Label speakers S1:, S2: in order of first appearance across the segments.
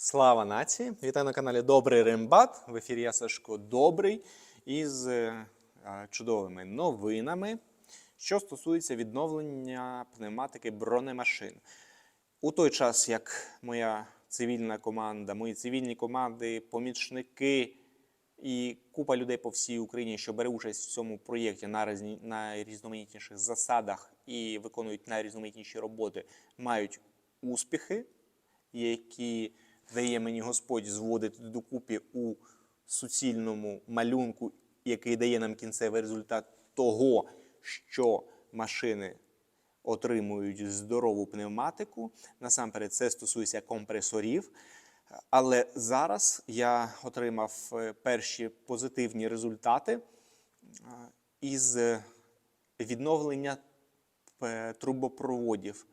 S1: Слава нації! Вітаю на каналі Добрий Рембат. В ефірі я Сашко Добрий із е, чудовими новинами, що стосується відновлення пневматики бронемашин. У той час, як моя цивільна команда, мої цивільні команди, помічники і купа людей по всій Україні, що бере участь в цьому проєкті на найрізноманітніших засадах і виконують найрізноманітніші роботи, мають успіхи, які дає мені Господь зводити докупі у суцільному малюнку, який дає нам кінцевий результат того, що машини отримують здорову пневматику. Насамперед, це стосується компресорів. Але зараз я отримав е, перші позитивні результати е, із відновлення е, трубопроводів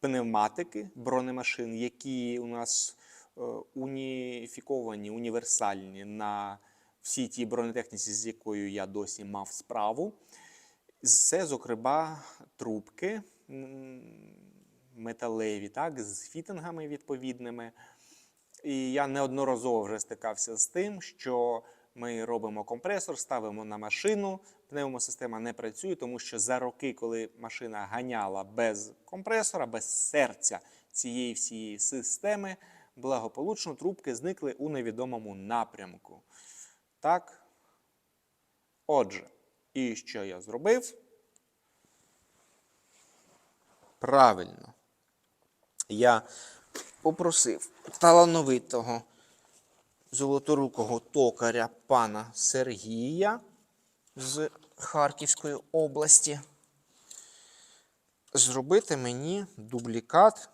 S1: пневматики бронемашин, які у нас уніфіковані, універсальні на всій тій бронетехніці, з якою я досі мав справу. Це, зокрема, трубки металеві, так, з фітингами відповідними. І я неодноразово вже стикався з тим, що ми робимо компресор, ставимо на машину, пневмосистема не працює, тому що за роки, коли машина ганяла без компресора, без серця цієї всієї системи, благополучно трубки зникли у невідомому напрямку. Так. Отже, і що я зробив? Правильно. Я попросив талановитого золоторукого токаря пана Сергія з Харківської області зробити мені дублікат,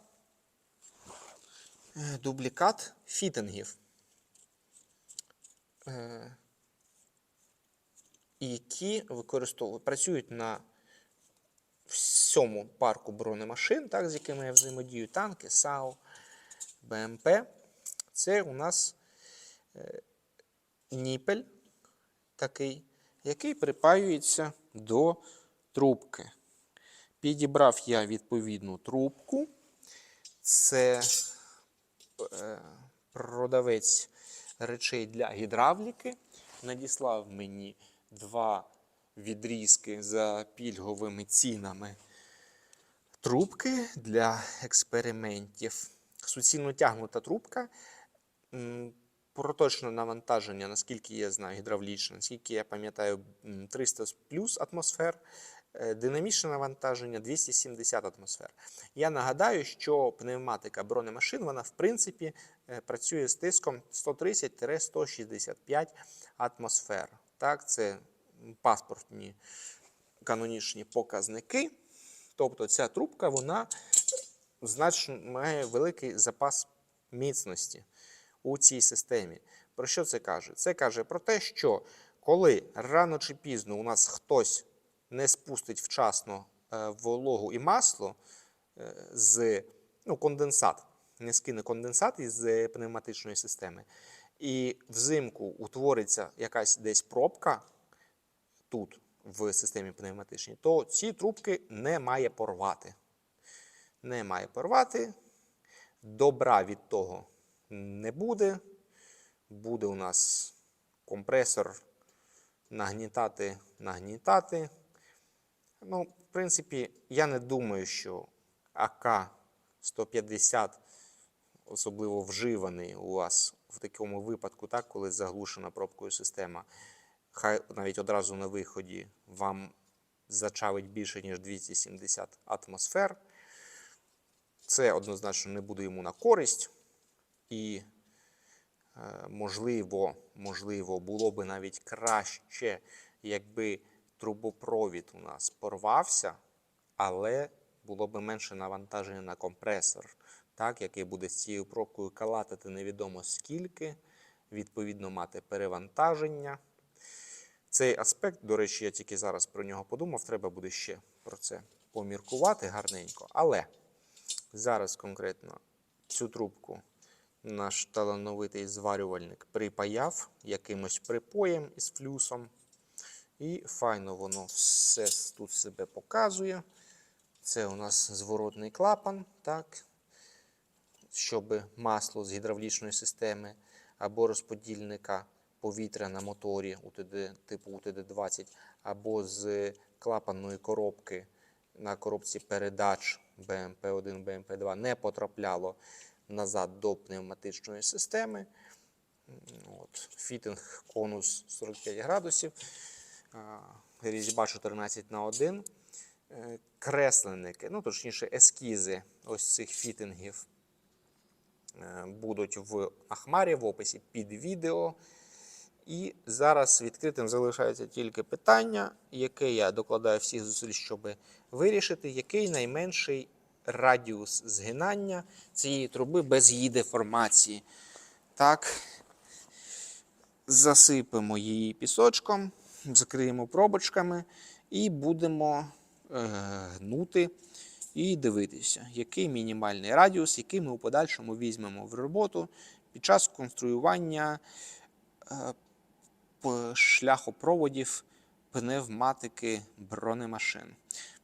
S1: дублікат фітингів, е, які використовують, працюють на всьому парку бронемашин, так, з якими я взаємодію, танки, САУ, БМП. Це у нас е, ніпель такий, який припаюється до трубки. Підібрав я відповідну трубку. Це е, продавець речей для гідравліки. Надіслав мені два відрізки за пільговими цінами трубки для експериментів. Суцільно тягнута трубка. Проточне навантаження, наскільки я знаю, гідравлічне, наскільки я пам'ятаю, 300 плюс атмосфер. Е, Динамічне навантаження 270 атмосфер. Я нагадаю, що пневматика бронемашин, вона в принципі е, працює з тиском 130-165 атмосфер. Так, це паспортні канонічні показники. Тобто ця трубка вона значно має великий запас міцності у цій системі. Про що це каже? Це каже про те, що коли рано чи пізно у нас хтось не спустить вчасно е, вологу і масло е, з ну, конденсат, не скине конденсат із е, пневматичної системи, і взимку утвориться якась десь пробка тут, в системі пневматичній, то ці трубки не має порвати. Не має порвати. Добра від того не буде. Буде у нас компресор нагнітати, нагнітати. Ну, в принципі, я не думаю, що АК-150, особливо вживаний у вас в такому випадку, так, коли заглушена пробкою система, хай навіть одразу на виході вам зачавить більше, ніж 270 атмосфер. Це однозначно не буде йому на користь. І, е, можливо, можливо, було би навіть краще, якби трубопровід у нас порвався, але було б менше навантаження на компресор, так, який буде з цією пробкою калатати невідомо скільки, відповідно мати перевантаження. Цей аспект, до речі, я тільки зараз про нього подумав, треба буде ще про це поміркувати гарненько. Але зараз конкретно цю трубку наш талановитий зварювальник припаяв якимось припоєм із флюсом. І файно воно все тут себе показує. Це у нас зворотний клапан. так. щоб масло з гідравлічної системи або розподільника повітря на моторі УТД, типу УТД-20, або з клапанної коробки на коробці передач БМП-1, БМП-2 не потрапляло назад до пневматичної системи. От, фітинг конус 45 градусів, різьба 14 на 1. Е, Кресленники, ну точніше, ескізи ось цих фітингів е, будуть в Ахмарі в описі під відео. І зараз відкритим залишається тільки питання, яке я докладаю всіх зусиль, щоб вирішити, який найменший радіус згинання цієї труби без її деформації. Так, засипемо її пісочком, закриємо пробочками і будемо е, гнути і дивитися, який мінімальний радіус, який ми у подальшому візьмемо в роботу під час конструювання е, шляхопроводів пневматики бронемашин.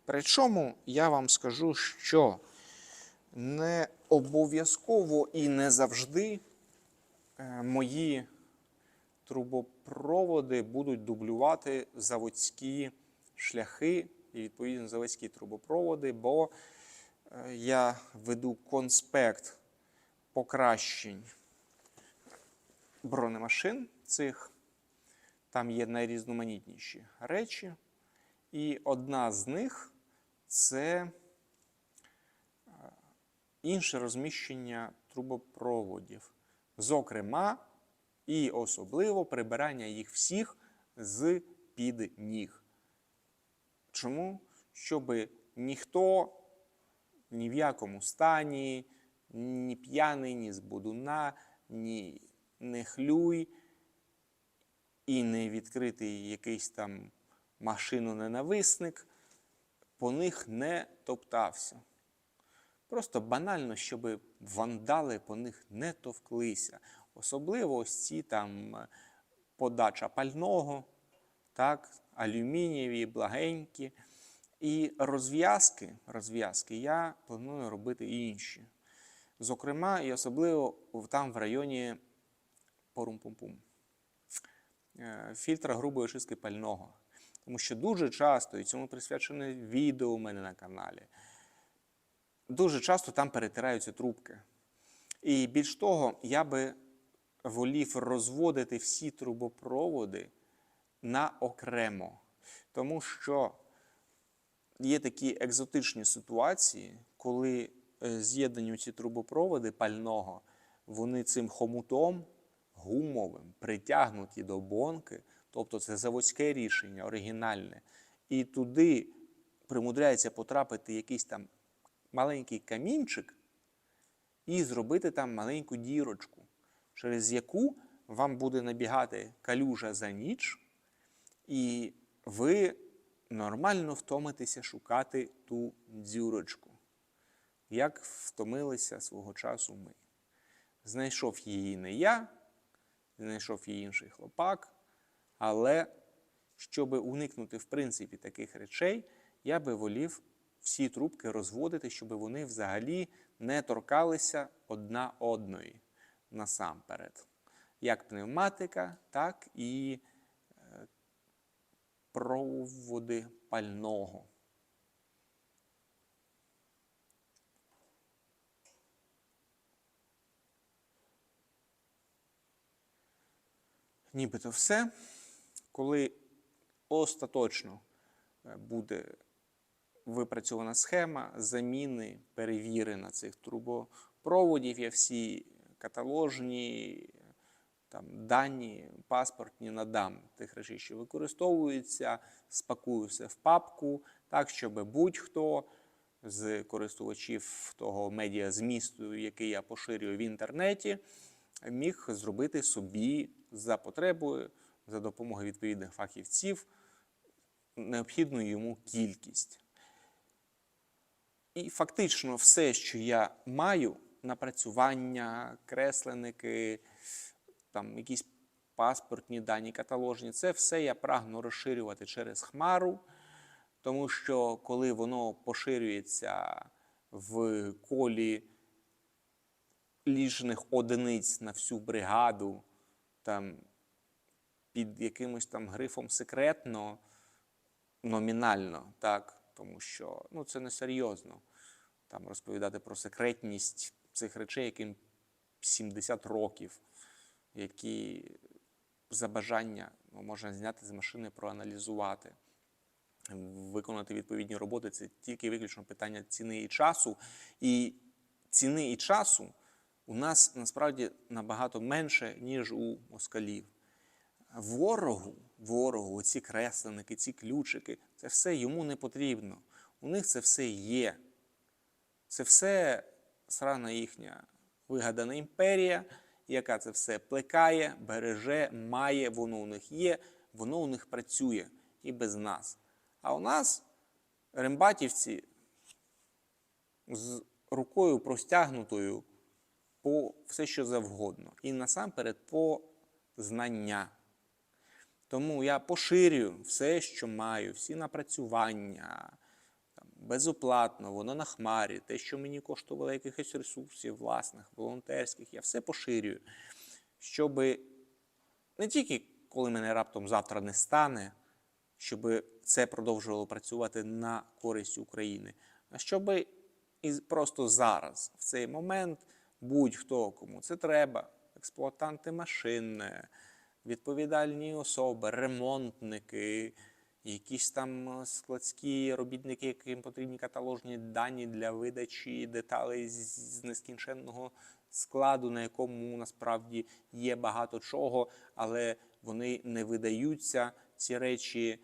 S1: Причому я вам скажу, що не обов'язково і не завжди е, мої трубопроводи будуть дублювати заводські шляхи і відповідно заводські трубопроводи, бо е, я веду конспект покращень бронемашин цих. Там є найрізноманітніші речі. І одна з них це е, інше розміщення трубопроводів. Зокрема, і особливо прибирання їх всіх з під ніг. Чому? Щоб ніхто ні в якому стані, ні п'яний, ні з будуна, ні не хлюй і не відкритий якийсь там машиноненависник по них не топтався. Просто банально, щоб вандали по них не товклися. Особливо ось ці там е, подача пального, так, алюмінієві, благенькі. І розв'язки, розв'язки я планую робити інші. Зокрема, і особливо там в районі порум-пум-пум. Е, Фільтра грубої очистки пального. Тому що дуже часто, і цьому присвячене відео у мене на каналі, дуже часто там перетираються трубки. І більш того, я би волів розводити всі трубопроводи на окремо. Тому що є такі екзотичні ситуації, коли е, з'єднані ці трубопроводи пального, вони цим хомутом гумовим притягнуті до бонки, тобто це заводське рішення, оригінальне, і туди примудряється потрапити якийсь там маленький камінчик і зробити там маленьку дірочку, через яку вам буде набігати калюжа за ніч, і ви нормально втомитеся шукати ту дзюрочку, як втомилися свого часу ми. Знайшов її не я, знайшов її інший хлопак, але щоб уникнути в принципі таких речей, я би волів всі трубки розводити, щоб вони взагалі не торкалися одна одної насамперед. Як пневматика, так і е, проводи пального. Нібито все. Коли остаточно е, буде випрацьована схема заміни, перевірена цих трубопроводів, я всі каталожні, там, дані, паспортні надам тих речей, що використовуються, спакую все в папку, так, щоб будь-хто з користувачів того медіазмісту, який я поширюю в інтернеті, міг зробити собі за потребою, за допомогою відповідних фахівців, необхідну йому кількість. І фактично все, що я маю, напрацювання, кресленики, там якісь паспортні дані, каталожні, це все я прагну розширювати через Хмару, тому що коли воно поширюється в колі
S2: лічних одиниць на всю бригаду, там під якимось там грифом секретно, номінально, так, тому що ну, це не серйозно. Там розповідати про секретність цих речей, яким 70 років, які за бажання ну, можна зняти з машини, проаналізувати, виконати відповідні роботи. Це тільки виключно питання ціни і часу. І ціни і часу у нас насправді набагато менше, ніж у москалів. Ворогу, ворогу, ці кресленники, ці ключики, це все йому не потрібно. У них це все є. Це все срана їхня вигадана імперія, яка це все плекає, береже, має, воно у них є, воно у них працює і без нас. А у нас рембатівці з рукою простягнутою по все, що завгодно. І насамперед по знання. Тому я поширюю все, що маю, всі напрацювання безоплатно, воно на хмарі, те, що мені коштувало якихось ресурсів власних, волонтерських, я все поширюю, щоб не тільки коли мене раптом завтра не стане, щоб це продовжувало працювати на користь України, а щоб і просто зараз, в цей момент, будь-хто кому це треба, експлуатанти машин, відповідальні особи, ремонтники, якісь там складські робітники, яким потрібні каталожні дані для видачі деталей з з нескінченного складу, на якому насправді є багато чого, але вони не видаються, ці речі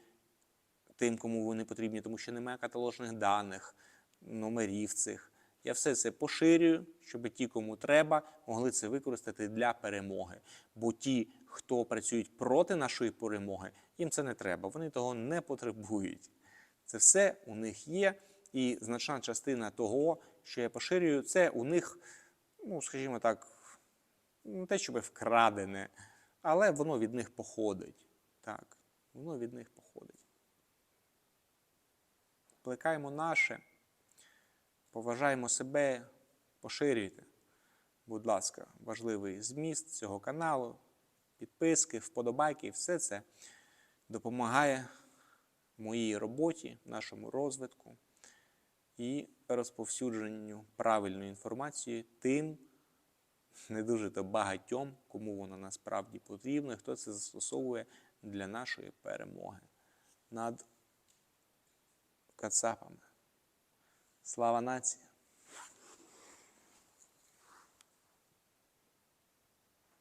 S2: тим, кому вони потрібні, тому що немає каталожних даних, номерів цих. Я все це поширюю, щоб ті, кому треба, могли це використати для перемоги. Бо ті, хто працюють проти нашої перемоги, їм це не треба. Вони того не потребують. Це все у них є, і значна частина того, що я поширюю, це у них, ну скажімо так, не те, щоб вкрадене, але воно від них походить. Так, воно від них походить. Плекаємо наше, поважаємо себе, поширюйте, будь ласка, важливий зміст цього каналу, підписки, вподобайки, все це допомагає моїй роботі, нашому розвитку і розповсюдженню правильної інформації тим, не дуже то багатьом, кому воно насправді потрібно, і хто це застосовує для нашої перемоги над кацапами. Слава нації!